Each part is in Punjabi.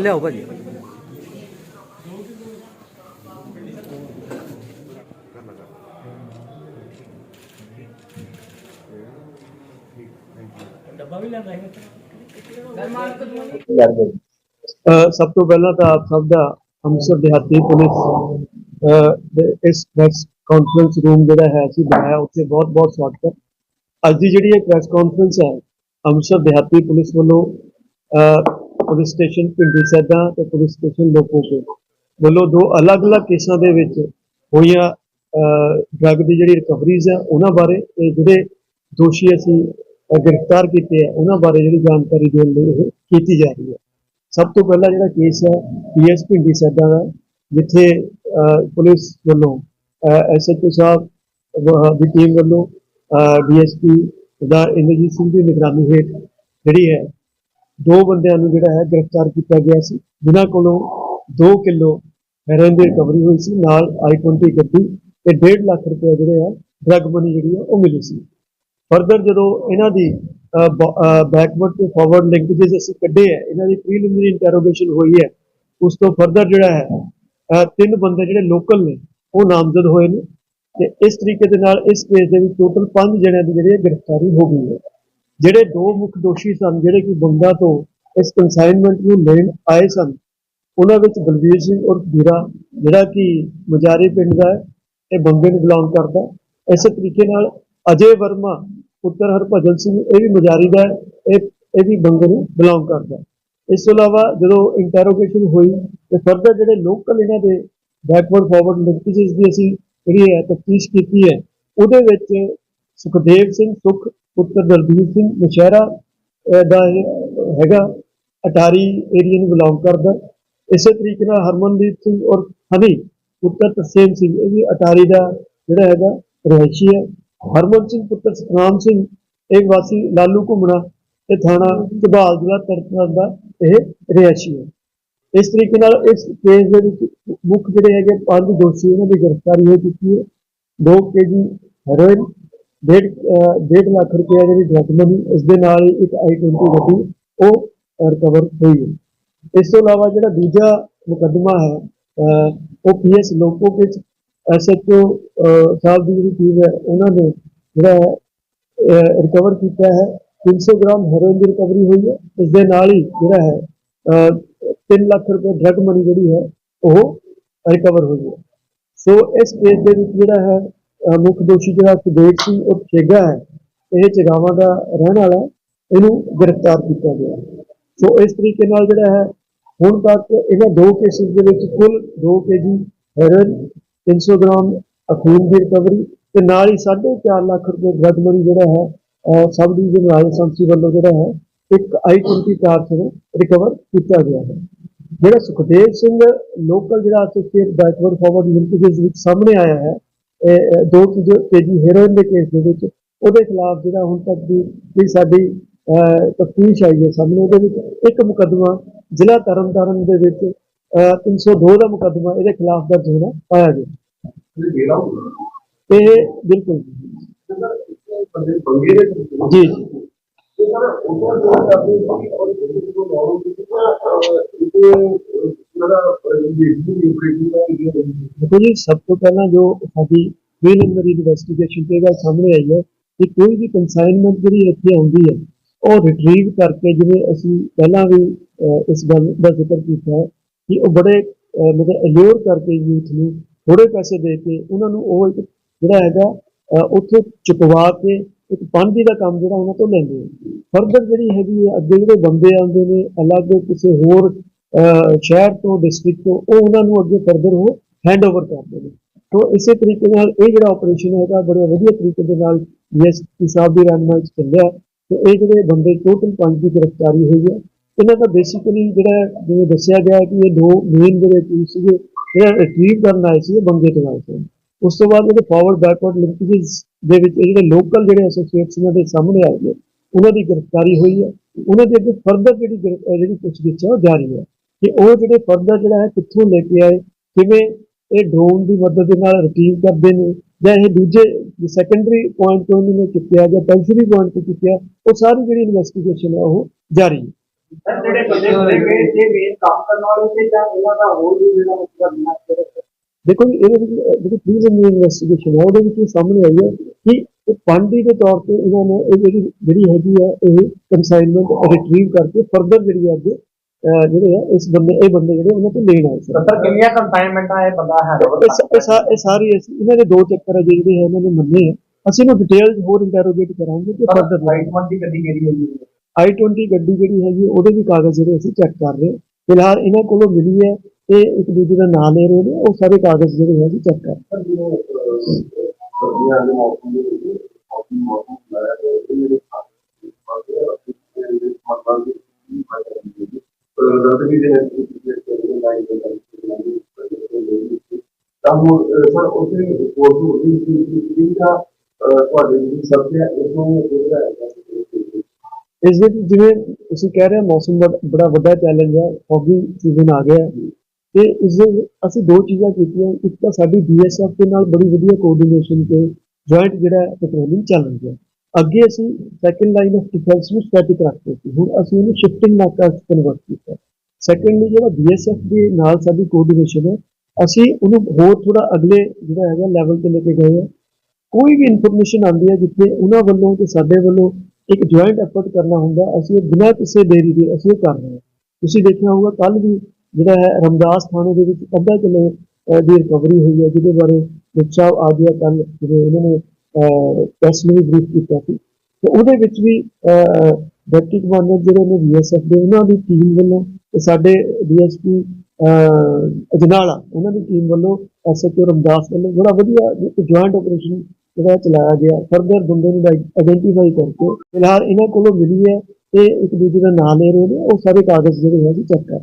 ਲਿਆਓ ਭਾਜੀ। ਸਭ ਤੋਂ ਪਹਿਲਾਂ ਤਾਂ ਆਪ ਸਭ ਦਾ ਅੰਮ੍ਰਿਤਸਰ ਦਿਹਾਤੀ ਪੁਲਿਸ ਇਸ ਪ੍ਰੈਸ ਕਾਨਫਰੰਸ ਰੂਮ ਜਿਹੜਾ ਹੈ ਅਸੀਂ ਬਣਾਇਆ, ਉੱਥੇ ਬਹੁਤ ਬਹੁਤ ਸਵਾਗਤ ਹੈ। ਅੱਜ ਦੀ ਜਿਹੜੀ ਇਹ ਪ੍ਰੈਸ ਕਾਨਫਰੰਸ ਹੈ, ਅੰਮ੍ਰਿਤਸਰ ਦਿਹਾਤੀ ਪੁਲਿਸ ਵੱਲੋਂ ਪੁਲਿਸ ਸਟੇਸ਼ਨ ਪਿੰਡੀ ਸੈਦਾ ਤੇ ਪੁਲਿਸ ਸਟੇਸ਼ਨ ਲੋਕੋਕੇ ਵੱਲੋਂ ਦੋ ਅਲੱਗ-ਅਲੱਗ ਕੇਸਾਂ ਦੇ ਵਿੱਚ ਹੋਈਆਂ ਡਰੱਗ ਦੀ ਜਿਹੜੀ ਰਿਕਵਰੀਜ਼ ਹੈ ਉਹਨਾਂ ਬਾਰੇ ਤੇ ਜਿਹੜੇ ਦੋਸ਼ੀ ਅਸੀਂ ਗ੍ਰਿਫਤਾਰ ਕੀਤੇ ਆ, ਉਹਨਾਂ ਬਾਰੇ ਜਿਹੜੀ ਜਾਣਕਾਰੀ ਦੇਣ ਲਈ ਇਹ ਕੀਤੀ ਜਾ ਰਹੀ ਹੈ। ਸਭ ਤੋਂ ਪਹਿਲਾਂ ਜਿਹੜਾ ਕੇਸ ਹੈ ਪੀਐਸ ਪਿੰਡੀ ਸੈਦਾ ਦਾ, ਜਿੱਥੇ ਪੁਲਿਸ ਵੱਲੋਂ ਐਸਐਚਓ ਸਾਹਿਬ ਦੀ ਟੀਮ ਵੱਲੋਂ ਡੀਐਸਪੀ ਦਾ ਇੰਦਰਜੀਤ ਸਿੰਘ ਦੀ ਨਿਗਰਾਨੀ ਹੇਠ ਜਿਹੜੀ ਹੈ ਦੋ ਬੰਦਿਆਂ ਨੂੰ ਜਿਹੜਾ ਹੈ ਗ੍ਰਿਫਤਾਰ ਕੀਤਾ ਗਿਆ ਸੀ। ਜਿਨ੍ਹਾਂ ਕੋਲੋਂ 2 ਕਿਲੋ ਹੈਰੋਇਨ ਦੀ ਰਿਕਵਰੀ ਹੋਈ ਸੀ। ਨਾਲ i20 ਗੱਡੀ ਤੇ 1.5 ਲੱਖ ਰੁਪਏ ਜਿਹੜੇ ਆ ਡਰਗ ਮਨੀ ਜਿਹੜੀ ਆ ਉਹ ਮਿਲੀ ਸੀ। ਫਰਦਰ ਜਦੋਂ ਇਹਨਾਂ ਦੀ ਬੈਕਵਰਡ ਤੇ ਫਾਰਵਰਡ ਲਿੰਕੇजेस ਅਸੀਂ ਕੱਢੇ ਆ ਇਹਨਾਂ ਦੀ ਪ੍ਰੀਲਿਮਿਨਰੀ ਇੰਟਰੋਗੇਸ਼ਨ ਹੋਈ ਹੈ ਉਸ ਤੋਂ ਫਰਦਰ ਜਿਹੜਾ ਹੈ ਅਹ, ਤਿੰਨ ਬੰਦੇ ਜਿਹੜੇ ਲੋਕਲ ਨੇ ਉਹ ਨਾਮਜ਼ਦ ਹੋਏ ਨੇ ਤੇ ਇਸ ਤਰੀਕੇ ਦੇ ਨਾਲ ਇਸ ਕੇਸ ਦੇ ਵਿੱਚ ਟੋਟਲ 5 ਜਣਿਆਂ ਦੀ ਜਿਹੜੀ ਹੈ ਗ੍ਰਿਫਤਾਰੀ ਹੋ ਗਈ ਹੈ। ਜਿਹੜੇ ਦੋ ਮੁੱਖ ਦੋਸ਼ੀ ਸਨ ਜਿਹੜੇ ਕਿ ਬੰਗਾ ਤੋਂ ਇਸ ਕੰਸਾਈਨਮੈਂਟ ਨੂੰ ਲੈਣ ਆਏ ਸਨ ਉਹਨਾਂ ਵਿੱਚ ਬਲਬੀਰ ਸਿੰਘ ਔਰ ਵੀਰਾ ਜਿਹੜਾ ਕਿ ਮਜਾਰੀ ਪਿੰਡ ਦਾ ਹੈ ਇਹ ਬੰਗੇ ਨੂੰ ਬਿਲੋਂਗ ਕਰਦਾ ਹੈ। ਇਸੇ ਤਰੀਕੇ ਨਾਲ ਅਜੇ ਵਰਮਾ ਪੁੱਤਰ ਹਰਭਜਨ ਸਿੰਘ ਇਹ ਵੀ ਮਜਾਰੀ ਦਾ ਹੈ, ਇਹ ਇਹ ਵੀ ਬੰਗੇ ਨੂੰ ਬਿਲੋਂਗ ਕਰਦਾ ਇਸ ਤੋਂ ਇਲਾਵਾ ਜਦੋਂ ਇੰਟਰੋਗੇਸ਼ਨ ਹੋਈ ਤੇ ਫਰਦਰ ਜਿਹੜੇ ਲੋਕਲ ਇਹਨਾਂ ਦੇ ਬੈਕਵਰਡ ਫਾਰਵਰਡ ਲਿੰਕੇजेस ਦੀ ਅਸੀਂ ਜਿਹੜੀ ਹੈ ਤਫਤੀਸ਼ ਕੀਤੀ ਹੈ ਉਹਦੇ ਵਿੱਚ ਸੁਖਦੇਵ ਸਿੰਘ ਸੁਖ ਪੁੱਤਰ ਦਲਬੀਰ ਸਿੰਘ ਨਸ਼ਹਿਰਾ ਦਾ ਹੈਗਾ, ਅਟਾਰੀ ਏਰੀਆ ਨੂੰ ਬਿਲੋਂਗ ਕਰਦਾ। ਇਸੇ ਤਰੀਕੇ ਨਾਲ ਹਰਮਨਦੀਪ ਸਿੰਘ ਔਰ ਹਨੀ, ਪੁੱਤਰ ਤਸੇਮ ਸਿੰਘ, ਇਹ ਵੀ ਅਟਾਰੀ ਦਾ ਜਿਹੜਾ ਹੈਗਾ ਰਹਿਸ਼ੀ ਹੈ। ਹਰਮਨ ਸਿੰਘ, ਪੁੱਤਰ ਸਤਨਾਮ ਸਿੰਘ, ਇਹ ਵਾਸੀ ਲਾਲੂ ਘੁੰਮਣਾ ਤੇ ਥਾਣਾ ਝਬਾਲ ਜ਼ਿਲ੍ਹਾ ਤਰਨਤਾਰਨ ਦਾ ਇਹ ਰਹਿਸ਼ੀ ਹੈ। ਇਸ ਤਰੀਕੇ ਨਾਲ ਇਸ ਕੇਸ ਦੇ ਵਿੱਚ ਮੁੱਖ ਜਿਹੜੇ ਹੈਗੇ ਪੰਜ ਦੋਸ਼ੀ, ਉਹਨਾਂ ਦੀ ਗ੍ਰਿਫਤਾਰੀ ਹੋ ਚੁੱਕੀ ਹੈ। 2 ਕੇਜੀ ਹੈਰੋਇਨ ਡੇਢ, ਅਹ, ਡੇਢ ਲੱਖ ਰੁਪਏ ਜਿਹੜੀ ਡਰਗ ਮਨੀ ਇਸ ਦੇ ਨਾਲ ਹੀ ਇੱਕ i20 ਗੱਡੀ, ਉਹ ਰਿਕਵਰ ਹੋਈ ਹੈ। ਇਸ ਤੋਂ ਇਲਾਵਾ ਜਿਹੜਾ ਦੂਜਾ ਮੁਕੱਦਮਾ ਹੈ, ਅਹ, ਉਹ ਪੀਐਸ ਲੋਕੋ ਵਿੱਚ ਐਸਐਚਓ ਸਾਹਿਬ ਦੀ ਜਿਹੜੀ ਟੀਮ ਹੈ, ਉਹਨਾਂ ਨੇ ਜਿਹੜਾ ਹੈ ਰਿਕਵਰ ਕੀਤਾ ਹੈ। 300 ਗ੍ਰਾਮ ਹੈਰੋਇਨ ਦੀ ਰਿਕਵਰੀ ਹੋਈ ਹੈ। ਇਸ ਦੇ ਨਾਲ ਹੀ ਜਿਹੜਾ ਹੈ, ਅਹ 3 ਲੱਖ ਰੁਪਏ ਡਰਗ ਮਨੀ ਜਿਹੜੀ ਹੈ, ਉਹ ਰਿਕਵਰ ਹੋਈ ਹੈ। ਸੋ ਇਸ ਕੇਸ ਦੇ ਵਿੱਚ ਜਿਹੜਾ ਹੈ ਅਹ ਮੁੱਖ ਦੋਸ਼ੀ ਜਿਹੜਾ ਸੁਦੇਵ ਸੀ ਉਹ ਛੇਗਾ ਹੈ, ਇਹ ਚਗਾਵਾਂ ਦਾ ਰਹਿਣ ਵਾਲਾ ਇਹਨੂੰ ਗ੍ਰਿਫਤਾਰ ਕੀਤਾ ਗਿਆ ਸੋ ਇਸ ਤਰੀਕੇ ਨਾਲ ਜਿਹੜਾ ਹੈ, ਹੁਣ ਤੱਕ ਇਹਨਾਂ ਦੋ ਕੇਸਿਸ ਦੇ ਵਿੱਚ ਕੁੱਲ 2 ਕੇਜੀ ਹੈਰੋਇਨ 300 ਗ੍ਰਾਮ ਅਫੀਮ ਦੀ ਰਿਕਵਰੀ ਤੇ ਨਾਲ ਹੀ 4.5 ਲੱਖ ਰੁਪਏ ਡਰਗ ਮਨੀ ਜਿਹੜਾ ਹੈ ਸਬ ਡਿਵੀਜ਼ਨ ਰਾਜਸਥਾਨੀ ਵੱਲੋਂ ਜਿਹੜਾ ਹੈ, ਇੱਕ i20 ਕਾਰ ਤੋਂ ਰਿਕਵਰ ਕੀਤਾ ਗਿਆ ਹੈ। ਜਿਹੜਾ ਸੁਖਦੇਵ ਸਿੰਘ ਲੋਕਲ ਜਿਹੜਾ ਐਸੋਸੀਏਟ ਬੈਕਵਰਡ ਫਾਰਵਰਡ ਲਿੰਕੇजेस ਵਿੱਚ ਸਾਹਮਣੇ ਆਇਆ ਹੈ 2 ਕੇਜੀ ਹੈਰੋਇਨ ਦੇ ਕੇਸ ਦੇ ਵਿੱਚ ਉਹਦੇ ਖਿਲਾਫ ਜਿਹੜਾ ਹੁਣ ਤੱਕ ਦੀ ਜਿਹੜੀ ਸਾਡੀ ਤਫਤੀਸ਼ ਆਈ ਹੈ ਸਾਹਮਣੇ ਉਹਦੇ ਵਿੱਚ ਇੱਕ ਮੁਕੱਦਮਾ ਜ਼ਿਲ੍ਹਾ ਤਰਨਤਾਰਨ ਦੇ ਵਿੱਚ ਅਹ, 302 ਦਾ ਮੁਕੱਦਮਾ ਇਹਦੇ ਖਿਲਾਫ ਦਰਜ ਹੋਣਾ ਪਾਇਆ ਗਿਆ ਇਹ ਬਿਲਕੁਲ ਜੀ। ਜੀ। ਦੇਖੋ ਜੀ, ਸਭ ਤੋਂ ਪਹਿਲਾਂ ਜੋ ਸਾਡੀ ਪ੍ਰੀਲਿਮਿਨਰੀ ਇਨਵੈਸਟੀਗੇਸ਼ਨ ਤੇ ਗੱਲ ਸਾਹਮਣੇ ਆਈ ਹੈ ਕਿ ਕੋਈ ਵੀ ਕੰਸਾਈਨਮੈਂਟ ਜਿਹੜੀ ਇੱਥੇ ਆਉਂਦੀ ਹੈ, ਉਹ ਰਿਟਰੀਵ ਕਰਕੇ ਜਿਵੇਂ ਅਸੀਂ ਪਹਿਲਾਂ ਵੀ ਇਸ ਗੱਲ ਦਾ ਜ਼ਿਕਰ ਕੀਤਾ ਹੈ ਕਿ ਉਹ ਬੜੇ ਮਤਲਬ ਅਲਿਓਰ ਕਰਕੇ ਯੂਥ ਨੂੰ ਥੋੜੇ ਪੈਸੇ ਦੇ ਕੇ ਉਹਨਾਂ ਨੂੰ ਉਹ ਜਿਹੜਾ ਹੈਗਾ ਉੱਥੇ ਚੁਕਵਾ ਕੇ ਇੱਕ ਪਾਂਡੀ ਦਾ ਕੰਮ ਜਿਹੜਾ ਉਹਨਾਂ ਤੋਂ ਲੈਂਦੇ ਆ। ਫਰਦਰ ਜਿਹੜੀ ਹੈਗੀ ਹੈ ਅੱਗੇ ਜਿਹੜੇ ਬੰਦੇ ਆਉਂਦੇ ਨੇ, ਅਲੱਗ ਕਿਸੇ ਹੋਰ ਸ਼ਹਿਰ ਤੋਂ ਡਿਸਟ੍ਰਿਕਟ ਤੋਂ, ਉਹ ਉਹਨਾਂ ਨੂੰ ਅੱਗੇ ਫਰਦਰ ਉਹ ਹੈਂਡਓਵਰ ਕਰਦੇ ਨੇ। ਤੋਂ ਇਸੇ ਤਰੀਕੇ ਨਾਲ ਇਹ ਜਿਹੜਾ ਆਪਰੇਸ਼ਨ ਹੈਗਾ, ਬੜੇ ਵਧੀਆ ਤਰੀਕੇ ਦੇ ਨਾਲ ਡੀਐਸਪੀ ਸਾਹਿਬ ਦੀ ਰਹਿਨਮਾਈ ਚ ਚੱਲਿਆ। ਤੇ ਇਹ ਜਿਹੜੇ ਬੰਦੇ ਟੋਟਲ ਪੰਜ ਦੀ ਗ੍ਰਿਫਤਾਰੀ ਹੋਈ ਹੈ। ਇਹਨਾਂ ਦਾ ਬੇਸਿਕਲੀ ਜਿਹੜਾ ਜਿਵੇਂ ਦੱਸਿਆ ਗਿਆ ਕਿ ਇਹ ਦੋ ਮੇਨ ਜਿਹੜੇ ਕੀ ਸੀਗੇ ਜਿਹੜਾ ਰਿਟਰੀਵ ਕਰਨ ਆਏ ਸੀ ਬੰਦੇ ਤੋਂ ਆਏ ਸੀ। ਉਸ ਤੋਂ ਬਾਅਦ ਜਿਹੜੇ ਫਾਰਵਰਡ ਬੈਕਵਰਡ ਲਿੰਕੇजेस ਦੇ ਵਿੱਚ ਇਹ ਜਿਹੜੇ ਲੋਕਲ ਜਿਹੜੇ ਐਸੋਸੀਏਟਸ ਇਹਨਾਂ ਦੇ ਸਾਹਮਣੇ ਆਏ ਨੇ, ਉਹਨਾਂ ਦੀ ਗ੍ਰਿਫਤਾਰੀ ਹੋਈ ਹੈ। ਉਹਨਾਂ ਦੇ ਅੱਗੇ ਫਰਦਰ ਜਿਹੜੀ ਗ੍ਰਿਫ- ਅਹ ਜਿਹੜੀ ਪੁੱਛਗਿੱਛ ਹੈ, ਉਹ ਜਾਰੀ ਹੈ। ਕਿ ਉਹ ਜਿਹੜੇ ਫਰਦਰ ਜਿਹੜਾ ਹੈ, ਕਿੱਥੋਂ ਲੈ ਕੇ ਆਏ, ਕਿਵੇਂ ਇਹ ਡਰੋਨ ਦੀ ਮਦਦ ਦੇ ਨਾਲ ਰਿਟਰੀਵ ਕਰਦੇ ਨੇ, ਜਾਂ ਇਹ ਦੂਜੇ ਸੈਕੰਡਰੀ ਪੁਆਇੰਟ ਤੋਂ ਇਹਨਾਂ ਨੇ ਚੁੱਕਿਆ ਜਾਂ ਟੈਰਸ਼ਰੀ ਪੁਆਇੰਟ ਤੋਂ ਚੁੱਕਿਆ, ਉਹ ਸਾਰੀ ਜਿਹੜੀ ਇਨਵੈਸਟੀਗੇਸ਼ਨ ਹੈ, ਉਹ ਜਾਰੀ ਹੈ। ਸਰ, ਜਿਹੜੇ ਬੰਦੇ ਫੜੇ ਗਏ ਇਹ ਮੇਨ ਕੰਮ ਕਰਨ ਵਾਲੇ ਸੀ ਜਾਂ ਇਹਨਾਂ ਦਾ ਹੋਰ ਵੀ ਜਿਹੜਾ ਮਤਲਬ ਨਾ ਦੇਖੋ ਇਹਦੇ ਵਿੱਚ ਜਿਹੜੀ ਪ੍ਰੀਲਿਮਿਨਰੀ ਇਨਵੈਸਟੀਗੇਸ਼ਨ ਹੈ ਉਹਦੇ ਵਿੱਚ ਇਹ ਸਾਹਮਣੇ ਆਈ ਹੈ ਕਿ ਇੱਕ ਫੰਡੀ ਦੇ ਤੌਰ ਤੇ ਇਹਨਾਂ ਨੇ ਇਹ ਜਿਹੜੀ ਜਿਹੜੀ ਹੈਗੀ ਹੈ ਇਹ ਕਨਸਾਈਨਮੈਂਟ ਰਿਟਰੀਵ ਕਰਕੇ ਫਰਦਰ ਜਿਹੜੀ ਹੈ ਅੱਗੇ ਜਿਹੜੇ ਹੈ ਇਸ ਬੰਦੇ ਇਹ ਬੰਦੇ ਜਿਹੜੇ ਉਹਨਾਂ ਤੋਂ ਲੈਣ ਆਏ ਸੀ। ਸਰ ਕਿੰਨੀਆਂ ਕੰਸਾਈਨਮੈਂਟਾਂ ਇਹ ਬੰਦਾ ਹੈ? ਇਹ ਇਹ ਇਹ ਸਾਰੀ ਇਹਨਾਂ ਦੇ ਦੋ ਚੱਕਰ ਜਿਹੜੇ ਹੈ ਇਹਨਾਂ ਨੇ ਮੰਨੇ ਆ। ਅਸੀਂ ਇਹਨੂੰ ਡਿਟੇਲ ਹੋਰ ਇੰਟਰੋਗੇਟ ਕਰਾਂਗੇ ਤੇ ਫਰਦਰ ਵਾਈਟ ਵਨ ਦੀ ਗੱਡੀ ਕਿਹੜੀ ਹੈ ਜੀ? I20 ਗੱਡੀ ਜਿਹੜੀ ਹੈਗੀ ਉਹਦੇ ਵੀ ਕਾਗਜ਼ ਜਿਹੜੇ ਅਸੀਂ ਚੈੱਕ ਕਰ ਰਹੇ ਹਾਂ। ਫਿਲਹਾਲ ਇਹਨਾਂ ਕੋਲੋਂ ਮਿਲੀ ਹੈ ਤੇ ਇੱਕ ਦੂਜੇ ਦਾ ਨਾਮ ਲੈ ਰਹੇ ਨੇ, ਉਹ ਸਾਰੇ ਕਾਗਜ਼ ਜਿਹੜੇ ਹੈ ਅਸੀਂ ਚੈੱਕ ਕਰ ਜਿਵੇਂ ਤਾਂ ਉਹ ਸਰ ਉਸੇ ਰਿਪੋਰਟ ਨੂੰ। ਉਹਦੀ ਜਿਹੜਾ ਤੁਹਾਡੇ ਜਿਹੜੀ ਸਬਜੈਕਟ ਹੈ ਇਸ ਨੂੰ ਜਿਹੜਾ ਇਸ ਵਿੱਚ ਜਿਵੇਂ ਤੁਸੀਂ ਕਹਿ ਰਹੇ ਹੋ, ਮੌਸਮ ਬੜਾ ਵੱਡਾ ਚੈਲੰਜ ਹੈ, ਫੌਗੀ ਸੀਜ਼ਨ ਆ ਗਿਆ। ਤੇ ਇਸ ਅਸੀਂ ਦੋ ਚੀਜ਼ਾਂ ਕੀਤੀਆਂ। ਇੱਕ ਤਾਂ ਸਾਡੀ ਬੀਐਸਐਫ ਦੇ ਨਾਲ ਬੜੀ ਵਧੀਆ ਕੋਆਰਡੀਨੇਸ਼ਨ ਤੇ ਜੁਆਇੰਟ ਜਿਹੜਾ ਪੈਟਰੋਲਿੰਗ ਚੱਲ ਰਹੀ ਹੈ। ਅੱਗੇ ਅਸੀਂ ਸੈਕੰਡ ਲਾਈਨ ਆਫ ਡਿਫੈਂਸ ਨੂੰ ਸਟੈਟਿਕ ਰੱਖਦੇ ਸੀ। ਹੁਣ ਅਸੀਂ ਇਹਨੂੰ ਸ਼ਿਫਟਿੰਗ ਨਾਕਾ ਚ ਕਨਵਰਟ ਕੀਤਾ ਸੈਕੰਡਲੀ ਜਿਹੜਾ ਬੀਐਸਐਫ ਦੇ ਨਾਲ ਸਾਡੀ ਕੋਆਰਡੀਨੇਸ਼ਨ ਹੈ, ਅਸੀਂ ਉਹਨੂੰ ਹੋਰ ਥੋੜਾ ਅਗਲੇ ਜਿਹੜਾ ਹੈਗਾ ਲੈਵਲ ਤੇ ਲੈ ਕੇ ਗਏ ਹਾਂ। ਕੋਈ ਵੀ ਇਨਫੋਰਮੇਸ਼ਨ ਆਉਂਦੀ ਹੈ ਜਿੱਥੇ ਉਹਨਾਂ ਵੱਲੋਂ ਤੇ ਸਾਡੇ ਵੱਲੋਂ ਇੱਕ ਜੁਆਇੰਟ ਐਫਰਟ ਕਰਨਾ ਹੁੰਦਾ ਅਸੀਂ ਇਹ ਬਿਨਾਂ ਕਿਸੇ ਦੇਰੀ ਦੇ ਅਸੀਂ ਇਹ ਕਰ ਰਹੇ ਹਾਂ। ਤੁਸੀਂ ਦੇਖਿਆ ਹੋਊਗਾ ਕੱਲ ਵੀ ਜਿਹੜਾ ਹੈ ਰਮਦਾਸ ਥਾਣੇ ਦੇ ਵਿੱਚ ਅੱਧਾ ਕਿਲੋ ਦੀ ਰਿਕਵਰੀ ਹੋਈ ਹੈ, ਜਿਹਦੇ ਬਾਰੇ ਮੁਖ ਆ ਗਿਆ ਕੱਲ ਜਿਹੜੇ ਉਹਨਾਂ ਨੇ ਪ੍ਰੈਸ ਨੂੰ ਬਰੀਫ ਕੀਤਾ ਸੀ। ਤੇ ਉਹਦੇ ਵਿੱਚ ਵੀ ਡਿਪਟੀ ਕਮਾਂਡਰ ਜਿਹੜੇ ਨੇ ਬੀਐਸਐਫ ਦੇ, ਉਹਨਾਂ ਦੀ ਟੀਮ ਵੱਲੋਂ ਤੇ ਸਾਡੇ ਡੀਐਸਪੀ ਅਜਨਾਲਾ, ਉਹਨਾਂ ਦੀ ਟੀਮ ਵੱਲੋਂ ਐਸਐਚਓ ਰਮਦਾਸ ਵੱਲੋਂ ਬੜਾ ਵਧੀਆ ਜੁਆਇੰਟ ਆਪਰੇਸ਼ਨ ਜਿਹੜਾ ਚਲਾਇਆ ਗਿਆ। ਫਰਦਰ ਬੰਦੇ ਨੂੰ ਆਇਡੈਂਟੀਫਾਈ ਕਰਕੇ ਫਿਲਹਾਲ ਇਹਨਾਂ ਕੋਲੋਂ ਮਿਲੀ ਹੈ ਤੇ ਇੱਕ ਦੂਜੇ ਦਾ ਨਾਮ ਲੈ ਰਹੇ ਨੇ, ਉਹ ਸਾਰੇ ਕਾਗਜ਼ ਜਿਹੜੇ ਹੈ ਜੀ ਚੈੱਕ ਕਰ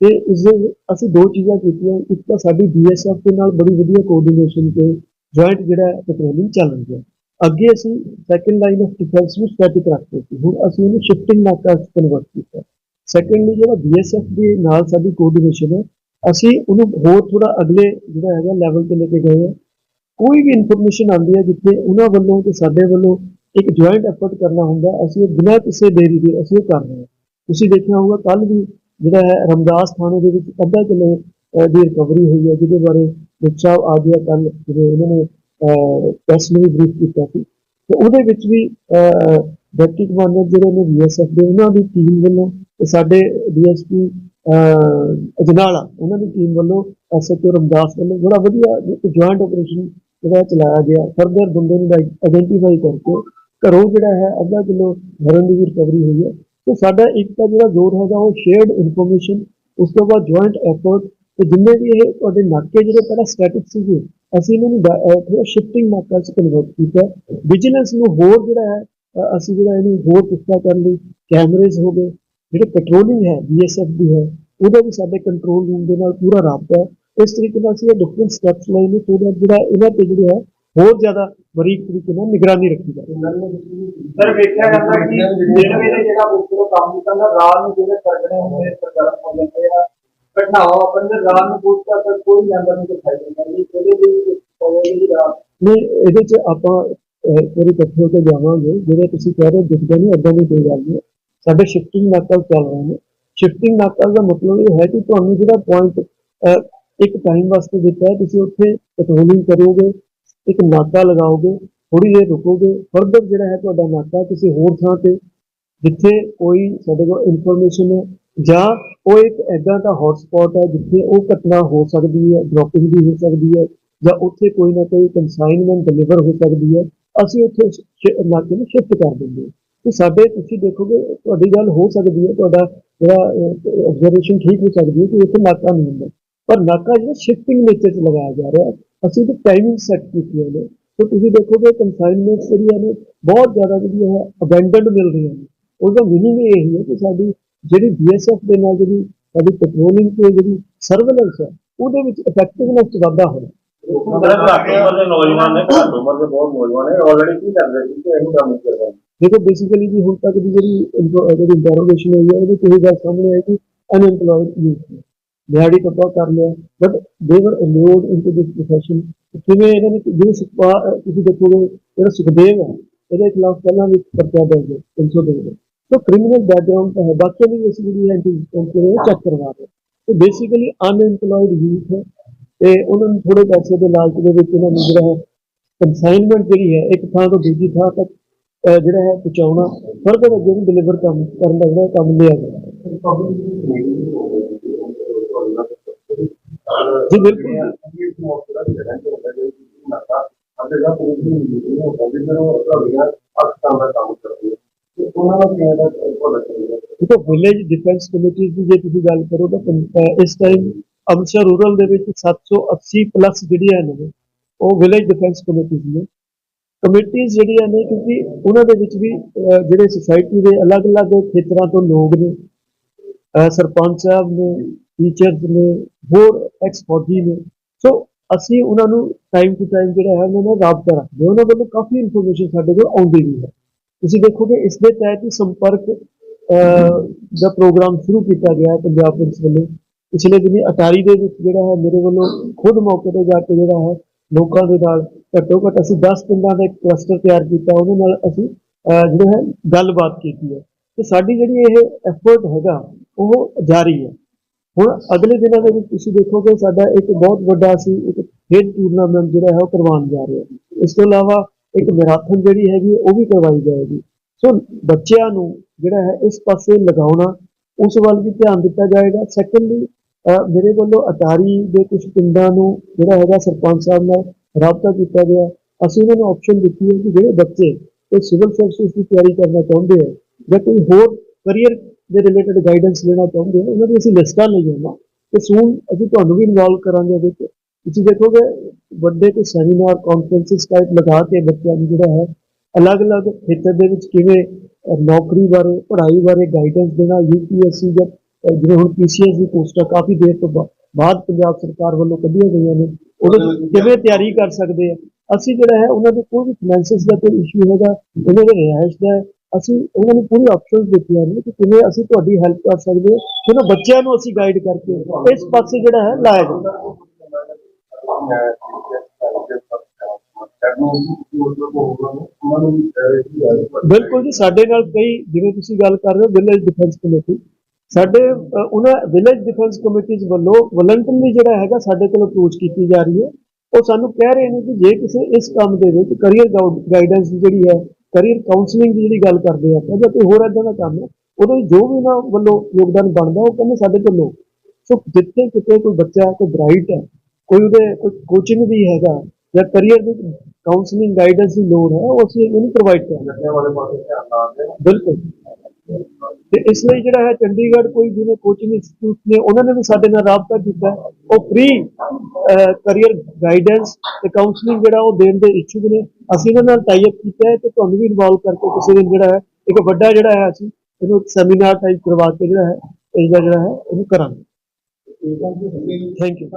ਤੇ ਇਸ ਦੇ ਅਸੀਂ ਦੋ ਚੀਜ਼ਾਂ ਕੀਤੀਆਂ। ਇੱਕ ਤਾਂ ਸਾਡੀ ਬੀਐਸਐਫ ਦੇ ਨਾਲ ਬੜੀ ਵਧੀਆ ਕੋਆਰਡੀਨੇਸ਼ਨ ਤੇ ਜੁਆਇੰਟ ਜਿਹੜਾ ਪੈਟਰੋਲਿੰਗ ਚੱਲ ਰਹੀ ਹੈ। ਅੱਗੇ ਅਸੀਂ ਸੈਕੰਡ ਲਾਈਨ ਆਫ ਡਿਫੈਂਸ ਨੂੰ ਸਟੈਟਿਕ ਰੱਖਦੇ ਸੀ ਹੁਣ ਅਸੀਂ ਇਹਨੂੰ ਸ਼ਿਫਟਿੰਗ ਨਾਕਾ ਕਨਵਰਟ ਕੀਤਾ। ਸੈਕੰਡਲੀ ਜਿਹੜਾ ਬੀਐਸਐਫ ਦੇ ਨਾਲ ਸਾਡੀ ਕੋਆਰਡੀਨੇਸ਼ਨ ਹੈ, ਅਸੀਂ ਉਹਨੂੰ ਹੋਰ ਥੋੜਾ ਅਗਲੇ ਜਿਹੜਾ ਹੈਗਾ ਲੈਵਲ ਤੇ ਲੈ ਕੇ ਗਏ ਹਾਂ। ਕੋਈ ਵੀ ਇਨਫੋਰਮੇਸ਼ਨ ਆਉਂਦੀ ਹੈ ਜਿੱਥੇ ਉਹਨਾਂ ਵੱਲੋਂ ਤੇ ਸਾਡੇ ਵੱਲੋਂ ਇੱਕ ਜੁਆਇੰਟ ਐਫਰਟ ਕਰਨਾ ਹੁੰਦਾ, ਅਸੀਂ ਇਹ ਬਿਨਾਂ ਕਿਸੇ ਦੇਰੀ ਦੇ ਅਸੀਂ ਇਹ ਕਰ ਰਹੇ ਹਾਂ। ਤੁਸੀਂ ਦੇਖਿਆ ਹੋਊਗਾ ਕੱਲ ਵੀ ਜਿਹੜਾ ਹੈ ਰਮਦਾਸ ਥਾਣੇ ਦੇ ਵਿੱਚ ਅੱਧਾ ਕਿਲੋ ਦੀ ਰਿਕਵਰੀ ਹੋਈ ਹੈ, ਜਿਹਦੇ ਬਾਰੇ ਮੁਖ ਸਾਹਿਬ ਆ ਗਿਆ ਕੱਲ ਜਿਹੜੇ ਉਹਨਾਂ ਨੇ ਪ੍ਰੈਸ ਨੂੰ ਵੀ ਬਰੀਫ ਕੀਤਾ ਸੀ। ਤੇ ਉਹਦੇ ਵਿੱਚ ਵੀ ਡਿਪਟੀ ਕਮਾਂਡਰ ਜਿਹੜੇ ਨੇ ਬੀਐਸਐਫ ਦੇ, ਉਹਨਾਂ ਦੀ ਟੀਮ ਵੱਲੋਂ ਤੇ ਸਾਡੇ ਡੀਐਸਪੀ ਅਜਨਾਲਾ, ਉਹਨਾਂ ਦੀ ਟੀਮ ਵੱਲੋਂ ਐਸਐਚਓ ਰਮਦਾਸ ਵੱਲੋਂ ਬੜਾ ਵਧੀਆ ਜੁਆਇੰਟ ਆਪਰੇਸ਼ਨ ਜਿਹੜਾ ਚਲਾਇਆ ਗਿਆ। ਫਰਦਰ ਬੰਦੇ ਨੂੰ ਆਇਡੈਂਟੀਫਾਈ ਕਰਕੇ ਘਰੋਂ ਜਿਹੜਾ ਹੈ ਅੱਧਾ ਕਿਲੋ ਹੈਰੋਇਨ ਦੀ ਵੀ ਰਿਕਵਰੀ ਹੋਈ ਹੈ। ਤੇ ਸਾਡਾ ਇੱਕ ਤਾਂ ਜਿਹੜਾ ਜ਼ੋਰ ਹੈਗਾ ਉਹ ਸ਼ੇਅਰਡ ਇਨਫੋਰਮੇਸ਼ਨ ਉਸ ਤੋਂ ਬਾਅਦ ਜੁਆਇੰਟ ਐਫਰਟ ਤੇ ਜਿੰਨੇ ਵੀ ਇਹ ਤੁਹਾਡੇ ਨਾਕੇ ਜਿਹੜੇ ਪਹਿਲਾਂ ਸਟੈਟਿਕ ਸੀਗੇ, ਅਸੀਂ ਇਹਨਾਂ ਨੂੰ ਥੋੜਾ ਸ਼ਿਫਟਿੰਗ ਨਾਕਾ ਚ ਕਨਵਰਟ ਕੀਤਾ। ਵਿਜੀਲੈਂਸ ਨੂੰ ਹੋਰ ਜਿਹੜਾ ਹੈ ਅਸੀਂ ਜਿਹੜਾ ਇਹਨੂੰ ਹੋਰ ਪੁਖਤਾ ਕਰਨ ਲਈ ਕੈਮਰੇਜ਼ ਹੋ ਗਏ, ਜਿਹੜੇ ਪੈਟਰੋਲਿੰਗ ਹੈ ਬੀਐਸਐਫ ਦੀ ਹੈ, ਉਹਦਾ ਵੀ ਸਾਡੇ ਕੰਟਰੋਲ ਰੂਮ ਦੇ ਨਾਲ ਪੂਰਾ ਰਾਬਤਾ ਹੈ। ਇਸ ਤਰੀਕੇ ਨਾਲ ਅਸੀਂ ਇਹ ਡਿਫਰੈਂਟ ਸਟੈਪਸ ਲਏ ਨੇ ਸੋ ਜਿਹੜਾ ਇਹਨਾਂ ਤੇ ਜਿਹੜੇ ਹੈ ਹੋਰ ਜ਼ਿਆਦਾ ਬਰੀਕ ਤਰੀਕੇ ਨਾਲ ਨਿਗਰਾਨੀ ਰੱਖੀ ਜਾਵੇ ਸਰ ਵੇਖਿਆ ਜਾਂਦਾ ਕਿ ਦਿਨ ਵੇਲੇ ਜਿਹੜਾ ਬੁੱਕਰੋ ਕੰਮ ਕੀਤਾ ਹੁੰਦਾ ਰਾਤ ਨੂੰ ਜਿਹੜੇ ਸਰਗਣੇ ਹੁੰਦੇ ਸਰਗਰਮ ਹੋ ਜਾਂਦੇ ਆ ਘਟਨਾਵਾਂ ਆਪਣੇ ਰਾਤ ਨੂੰ ਪੁੱਛਦਾ ਤਾਂ ਕੋਈ ਮੈਂਬਰ ਨਹੀਂ ਦਿਖਾਈ ਦਿੰਦਾ ਜੀ ਇਹਦੇ ਲਈ ਕੋਈ ਰਾਤ। ਨਹੀਂ ਇਹਦੇ ਚ ਆਪਾਂ ਵਾਰੀ ਇਕੱਠੇ ਹੋ ਕੇ ਜਾਵਾਂਗੇ ਜਿਹੜੇ ਤੁਸੀਂ ਕਹਿ ਰਹੇ ਹੋ ਦਿਖਦਾ ਨਹੀਂ ਏਦਾਂ ਦੀ ਕੋਈ ਗੱਲ ਨਹੀਂ। ਸਾਡੇ ਸ਼ਿਫਟਿੰਗ ਨਾਕਲ ਚੱਲ ਰਹੇ ਨੇ। ਸ਼ਿਫਟਿੰਗ ਨਾਕਲ ਦਾ ਮਤਲਬ ਇਹ ਹੈ ਕਿ ਤੁਹਾਨੂੰ ਜਿਹੜਾ ਪੁਆਇੰਟ ਇੱਕ ਟਾਈਮ ਵਾਸਤੇ ਦਿੱਤਾ ਹੈ ਤੁਸੀਂ ਉੱਥੇ ਪੈਟਰੋਲਿੰਗ ਕਰੋਗੇ ਇੱਕ ਨਾਕਾ ਲਗਾਓਗੇ ਥੋੜੀ ਦੇਰ ਰੁਕੋਗੇ ਫਰਦਰ ਜਿਹੜਾ ਹੈ ਤੁਹਾਡਾ ਨਾਕਾ ਕਿਸੇ ਹੋਰ ਥਾਂ ਤੇ, ਜਿੱਥੇ ਕੋਈ ਸਾਡੇ ਕੋਲ ਇਨਫੋਰਮੇਸ਼ਨ ਹੈ, ਜਾਂ ਉਹ ਇੱਕ ਐਦਾਂ ਦਾ ਹੌਟਸਪੌਟ ਹੈ ਜਿੱਥੇ ਉਹ ਘਟਨਾ ਹੋ ਸਕਦੀ ਹੈ ਡ੍ਰੌਪਿੰਗ ਵੀ ਹੋ ਸਕਦੀ ਹੈ, ਜਾਂ ਉੱਥੇ ਕੋਈ ਨਾ ਕੋਈ ਕੰਸਾਈਨਮੈਂਟ ਡਿਲੀਵਰ ਹੋ ਸਕਦੀ ਹੈ, ਅਸੀਂ ਉੱਥੇ ਨਾਕੇ ਨੂੰ ਸ਼ਿਫਟ ਕਰ ਦਿੰਦੇ ਹਾਂ। ਤੇ ਸਾਡੇ ਤੁਸੀਂ ਦੇਖੋਗੇ, ਤੁਹਾਡੀ ਗੱਲ ਹੋ ਸਕਦੀ ਹੈ, ਤੁਹਾਡਾ ਜਿਹੜਾ ਆਬਜ਼ਰਵੇਸ਼ਨ ਠੀਕ ਹੋ ਸਕਦੀ ਹੈ ਕਿ ਉੱਥੇ ਨਾਕਾ ਨਹੀਂ ਹੁੰਦਾ। ਪਰ ਨਾਕਾ ਜਿਹੜਾ ਸ਼ਿਫਟਿੰਗ ਨੇਚਰ 'ਚ ਲਗਾਇਆ ਜਾ ਰਿਹਾ ਹੈ ਅਸੀਂ ਤੇ ਟਾਈਮਿੰਗ ਸੈੱਟ ਕੀਤੀ ਹੈ ਨੇ ਤੇ ਤੁਸੀਂ ਦੇਖੋਗੇ ਕਨਸਾਈਨਮੈਂਟ ਜਿਹੜੀਆਂ ਨੇ ਬਹੁਤ ਜ਼ਿਆਦਾ ਜਿਹੜੀਆਂ ਹੈ ਅਬੈਂਡਨਡ ਮਿਲ ਰਹੀਆਂ ਨੇ। ਉਹਦਾ ਮੀਨਿੰਗ ਇਹ ਹੈ ਕਿ ਸਾਡੀ ਜਿਹੜੀ ਬੀਐਸਐਫ ਦੇ ਨਾਲ ਜਿਹੜੀ ਸਾਡੀ ਪੈਟਰੋਲਿੰਗ ਤੇ ਜਿਹੜੀ ਸਰਵੇਲੈਂਸ ਹੈ ਉਹਦੇ ਵਿੱਚ ਇਫੈਕਟਿਵਨੈਸ 'ਚ ਵਾਧਾ ਨੇ ਦੇਖੋ ਬੇਸਿਕਲੀ ਜੀ ਹੁਣ ਤੱਕ ਦੀ ਜਿਹੜੀ ਜਿਹੜੀ ਇੰਟਰੋਗੇਸ਼ਨ ਹੋਈ ਹੈ ਉਹਦੇ ਤੋਂ ਇਹ ਗੱਲ ਸਾਹਮਣੇ ਆਈ ਕਿ ਅਨਐਮਪਲੋਇਡ ਯੂਥ ਨੇ ਦਿਹਾੜੀ ਕੱਪਾ ਕਰ ਲਿਆ ਬਟ ਦੇ ਵਰ ਅਲੋਡ ਇਨਟੂ ਦਿਸ ਪ੍ਰੋਫੈਸ਼ਨ ਕਿਵੇਂ ਇਹਨਾਂ ਨੇ, ਜਿਹੜੇ ਸੁਖਪਾ ਤੁਸੀਂ ਦੇਖੋਗੇ ਜਿਹੜਾ ਸੁਖਦੇਵ ਹੈ, ਇਹਦੇ ਖਿਲਾਫ ਪਹਿਲਾਂ ਵੀ ਪਰਚਾ ਦਰਜ ਹੈ 302 ਦਾ ਸੋ ਕ੍ਰਿਮੀਨਲ ਬੈਕਗ੍ਰਾਉਂਡ ਹੈ, ਬਾਕੀ ਵੀ ਅਸੀਂ ਜਿਹੜੀ ਐਂਟੀ ਚੈੱਕ ਕਰਵਾ ਰਹੇ ਤੇ ਬੇਸਿਕਲੀ ਅਨਐਮਪਲੋਇਡ ਯੂਥ ਹੈ, ਤੇ ਉਹਨਾਂ ਨੂੰ ਥੋੜੇ ਪੈਸੇ ਦੇ ਲਾਲਚ ਦੇ ਵਿੱਚ ਉਹਨਾਂ ਨੂੰ ਜਿਹੜਾ ਹੈ ਕੰਸਾਈਨਮੈਂਟ ਜਿਹੜੀ ਹੈ, ਇੱਕ ਥਾਂ ਤੋਂ ਦੂਜੀ ਥਾਂ ਤੱਕ ਜਿਹੜਾ ਹੈ, ਪਹੁੰਚਾਉਣਾ ਫਰਦਰ ਅੱਗੇ ਨੂੰ ਡਿਲੀਵਰ ਕਰਨ ਦਾ ਜਿਹੜਾ ਕੰਮ ਲਿਆ ਗਿਆ। ਜੀ ਬਿਲਕੁਲ। ਦੇਖੋ ਵਿਲੇਜ ਡਿਫੈਂਸ ਕਮੇਟੀ ਦੀ ਜੇ ਤੁਸੀਂ ਗੱਲ ਕਰੋ ਤਾਂ ਇਸ ਟਾਈਮ ਅੰਮ੍ਰਿਤਸਰ ਰੂਰਲ ਦੇ ਵਿੱਚ 780 ਪਲੱਸ ਜਿਹੜੀਆਂ ਨੇ ਉਹ ਵਿਲੇਜ ਡਿਫੈਂਸ ਕਮੇਟੀ ਨੇ ਕਮੇਟੀਆਂ ਜਿਹੜੀਆਂ ਨੇ ਕਿਉਂਕਿ ਉਹਨਾਂ ਦੇ ਵਿੱਚ ਵੀ ਜਿਹੜੇ ਸੁਸਾਇਟੀ ਦੇ ਅਲੱਗ-ਅਲੱਗ ਖੇਤਰਾਂ ਤੋਂ ਲੋਕ ਨੇ ਸਰਪੰਚ ਸਾਹਿਬ ਨੇ ਟੀਚਰਸ ਨੇ ਹੋਰ ਐਕਸ ਫੌਜੀ ਨੇ। ਸੋ ਅਸੀਂ ਉਹਨਾਂ ਨੂੰ ਟਾਈਮ ਟੂ ਟਾਈਮ ਜਿਹੜਾ ਹੈ, ਉਹਨਾਂ ਨਾਲ ਰਾਬਤਾ ਰੱਖਦੇ ਉਹਨਾਂ ਵੱਲੋਂ ਕਾਫੀ ਇਨਫੋਰਮੇਸ਼ਨ ਸਾਡੇ ਕੋਲ ਆਉਂਦੀ ਵੀ ਹੈ। ਤੁਸੀਂ ਦੇਖੋਗੇ, ਇਸ ਦੇ ਤਹਿਤ ਹੀ ਸੰਪਰਕ ਦਾ ਪ੍ਰੋਗਰਾਮ ਸ਼ੁਰੂ ਕੀਤਾ ਗਿਆ ਹੈ ਪੰਜਾਬ ਪੁਲਿਸ ਵੱਲੋਂ। ਪਿਛਲੇ ਦਿਨੀ ਅਟਾਰੀ ਦੇ ਵਿੱਚ ਜਿਹੜਾ ਹੈ, ਮੇਰੇ ਵੱਲੋਂ ਖੁਦ ਮੌਕੇ ਤੇ ਜਾ ਕੇ ਜਿਹੜਾ ਹੈ, ਲੋਕਾਂ ਦੇ ਨਾਲ ਘੱਟੋ ਘੱਟ ਅਸੀਂ 10 ਪਿੰਡਾਂ ਦਾ ਇੱਕ ਕਲਸਟਰ ਤਿਆਰ ਕੀਤਾ। ਉਹਦੇ ਨਾਲ ਅਸੀਂ ਜਿਹੜਾ ਹੈ, ਗੱਲਬਾਤ ਕੀਤੀ ਹੈ। ਤੇ ਸਾਡੀ ਜਿਹੜੀ ਇਹ ਐਫਰਟ ਹੈਗਾ, ਉਹ ਜਾਰੀ ਹੈ। ਹੁਣ ਅਗਲੇ ਦਿਨਾਂ ਦੇ ਵਿੱਚ ਤੁਸੀਂ ਦੇਖੋਗੇ ਸਾਡਾ ਇੱਕ ਬਹੁਤ ਵੱਡਾ ਅਸੀਂ ਇੱਕ ਖੇਡ ਟੂਰਨਾਮੈਂਟ ਜਿਹੜਾ ਹੈ ਉਹ ਕਰਵਾਉਣ ਜਾ ਰਹੇ ਹਾਂ। ਇਸ ਤੋਂ ਇਲਾਵਾ ਇੱਕ ਮੈਰਾਥਨ ਜਿਹੜੀ ਹੈਗੀ, ਉਹ ਵੀ ਕਰਵਾਈ ਜਾਏਗੀ। ਸੋ ਬੱਚਿਆਂ ਨੂੰ ਜਿਹੜਾ ਹੈ ਇਸ ਪਾਸੇ ਲਗਾਉਣਾ, ਉਸ ਵੱਲ ਵੀ ਧਿਆਨ ਦਿੱਤਾ ਜਾਏਗਾ। ਸੈਕੰਡਲੀ ਮੇਰੇ ਵੱਲੋਂ ਅਟਾਰੀ ਦੇ ਕੁਝ ਪਿੰਡਾਂ ਨੂੰ ਜਿਹੜਾ ਹੈਗਾ ਸਰਪੰਚ ਸਾਹਿਬ ਨਾਲ ਰਾਬਤਾ ਕੀਤਾ ਗਿਆ। ਅਸੀਂ ਉਹਨਾਂ ਨੂੰ ਆਪਸ਼ਨ ਦਿੱਤੀ ਹੈ ਕਿ ਜਿਹੜੇ ਬੱਚੇ ਇਹ ਸਿਵਲ ਸਰਵਿਸ ਦੀ ਤਿਆਰੀ ਕਰਨਾ ਚਾਹੁੰਦੇ ਆ ਜਾਂ ਕੋਈ ਹੋਰ ਕਰੀਅਰ ਦੇ ਰਿਲੇਟਡ ਗਾਈਡੈਂਸ ਲੈਣਾ ਚਾਹੁੰਦੇ ਹੋ ਉਹਨਾਂ ਦੀ ਅਸੀਂ ਲਿਸਟਾਂ ਲਈ ਨਾ ਤੇ ਸੂਨ ਅਸੀਂ ਤੁਹਾਨੂੰ ਵੀ ਇਨਵੋਲਵ ਕਰਾਂਗੇ ਉਹਦੇ ਵਿੱਚ ਤੁਸੀਂ ਦੇਖੋਗੇ ਵੱਡੇ ਕੋਈ ਸੈਮੀਨਾਰ ਕਾਨਫਰੰਸਿਸ ਟਾਈਪ ਲਗਾ ਕੇ ਬੱਚਿਆਂ ਨੂੰ ਜਿਹੜਾ ਹੈ ਅਲੱਗ-ਅਲੱਗ ਖੇਤਰ ਦੇ ਵਿੱਚ ਕਿਵੇਂ ਨੌਕਰੀ ਬਾਰੇ ਪੜ੍ਹਾਈ ਬਾਰੇ ਗਾਈਡੈਂਸ ਦੇਣਾ ਯੂਪੀਐਸਸੀ ਜਾਂ ਅਹ, ਜਿਵੇਂ ਹੁਣ ਪੀਸੀਐਸ ਦੀ ਪੋਸਟਾਂ ਕਾਫੀ ਦੇਰ ਤੋਂ ਬਾਅਦ ਪੰਜਾਬ ਸਰਕਾਰ ਵੱਲੋਂ ਕੱਢੀਆਂ ਗਈਆਂ ਨੇ। ਉਹਦੇ ਕਿਵੇਂ ਤਿਆਰੀ ਕਰ ਸਕਦੇ ਆ। ਅਸੀਂ ਜਿਹੜਾ ਹੈ ਉਹਨਾਂ ਦੇ ਕੋਈ ਵੀ ਫਾਈਨੈਂਸਿਸ ਦਾ ਕੋਈ ਇਸ਼ੂ ਹੈਗਾ ਉਹਨਾਂ ਦੇ ਰਿਹਾਇਸ਼ ਦਾ ਅਸੀਂ ਉਹਨਾਂ ਨੂੰ ਪੂਰੀ ਆਪਸ਼ਨਸ ਦਿੱਤੀਆਂ ਨੇ ਕਿ ਕਿਵੇਂ ਅਸੀਂ ਤੁਹਾਡੀ ਹੈਲਪ ਕਰ ਸਕਦੇ ਹਾਂ। ਕਿ ਉਹਨਾਂ ਬੱਚਿਆਂ ਨੂੰ ਅਸੀਂ ਗਾਈਡ ਕਰਕੇ ਇਸ ਪਾਸੇ ਜਿਹੜਾ ਹੈ ਲਾਇਆ ਜਾਵੇ ਬਿਲਕੁਲ ਜੀ, ਸਾਡੇ ਨਾਲ ਕਈ ਜਿਵੇਂ ਤੁਸੀਂ ਗੱਲ ਕਰ ਰਹੇ ਹੋ ਵਿਲੇਜ ਡਿਫੈਂਸ ਕਮੇਟੀ ਸਾਡੇ ਉਹਨਾਂ ਵਿਲੇਜ ਡਿਫੈਂਸ ਕਮੇਟੀਜ਼ ਵੱਲੋਂ ਵਲੰਟਰਲੀ ਜਿਹੜਾ ਹੈਗਾ ਸਾਡੇ ਕੋਲ ਅਪਰੋਚ ਕੀਤੀ ਜਾ ਰਹੀ ਹੈ। ਉਹ ਸਾਨੂੰ ਕਹਿ ਰਹੇ ਨੇ ਕਿ ਜੇ ਕਿਸੇ ਇਸ ਕੰਮ ਦੇ ਵਿੱਚ ਕਰੀਅਰ ਗਾਈਡੈਂਸ ਜਿਹੜੀ ਹੈ ਕਰੀਅਰ ਕਾਉਂਸਲਿੰਗ ਦੀ ਜਿਹੜੀ ਗੱਲ ਕਰਦੇ ਆ ਆਪਾਂ ਜਾਂ ਕੋਈ ਹੋਰ ਇਦਾਂ ਦਾ ਕੰਮ ਹੈ ਉਹਦੇ ਜੋ ਵੀ ਉਹਨਾਂ ਵੱਲੋਂ ਯੋਗਦਾਨ ਬਣਦਾ ਉਹ ਕਹਿੰਦੇ ਸਾਡੇ ਤੋਂ ਲਓ ਸੋ ਜਿੱਥੇ ਕਿਤੇ ਕੋਈ ਬੱਚਾ ਕੋਈ ਬ੍ਰਾਈਟ ਹੈ ਕੋਈ ਉਹਦੇ ਕੋਈ ਕੋਚਿੰਗ ਵੀ ਹੈਗਾ ਜਾਂ ਕਰੀਅਰ ਦੀ ਕਾਉਂਸਲਿੰਗ ਗਾਈਡੈਂਸ ਦੀ ਲੋੜ ਹੈ ਉਹ ਅਸੀਂ ਉਹਨੂੰ ਪ੍ਰੋਵਾਈਡ ਕਰਾਂਗੇ। ਬਿਲਕੁਲ। ਤੇ ਇਸ ਲਈ ਜਿਹੜਾ ਹੈ ਚੰਡੀਗੜ੍ਹ ਕੋਈ ਜਿਵੇਂ ਕੋਚਿੰਗ ਇੰਸਟੀਚਿਊਟ ਨੇ ਉਹਨਾਂ ਨੇ ਵੀ ਸਾਡੇ ਨਾਲ ਰਾਬਤਾ ਕੀਤਾ। ਉਹ ਫ੍ਰੀ ਕਰੀਅਰ ਗਾਈਡੈਂਸ ਤੇ ਕਾਉਂਸਲਿੰਗ ਜਿਹੜਾ ਉਹ ਦੇਣ ਦੇ ਇੱਛੁਕ ਨੇ। ਅਸੀਂ ਇਹਨਾਂ ਨਾਲ ਟਾਈ ਅਪ ਕੀਤਾ ਹੈ ਤੇ ਤੁਹਾਨੂੰ ਵੀ ਇਨਵੋਲਵ ਕਰਕੇ ਕਿਸੇ ਦਿਨ ਜਿਹੜਾ ਹੈ ਇੱਕ ਵੱਡਾ ਜਿਹੜਾ ਹੈ ਅਸੀਂ ਇਹਨੂੰ ਸੈਮੀਨਾਰ ਟਾਈਪ ਕਰਵਾ ਕੇ ਜਿਹੜਾ ਹੈ ਇਸ ਦਾ ਜਿਹੜਾ ਹੈ ਇਹਨੂੰ ਕਰਾਂਗੇ। Thank you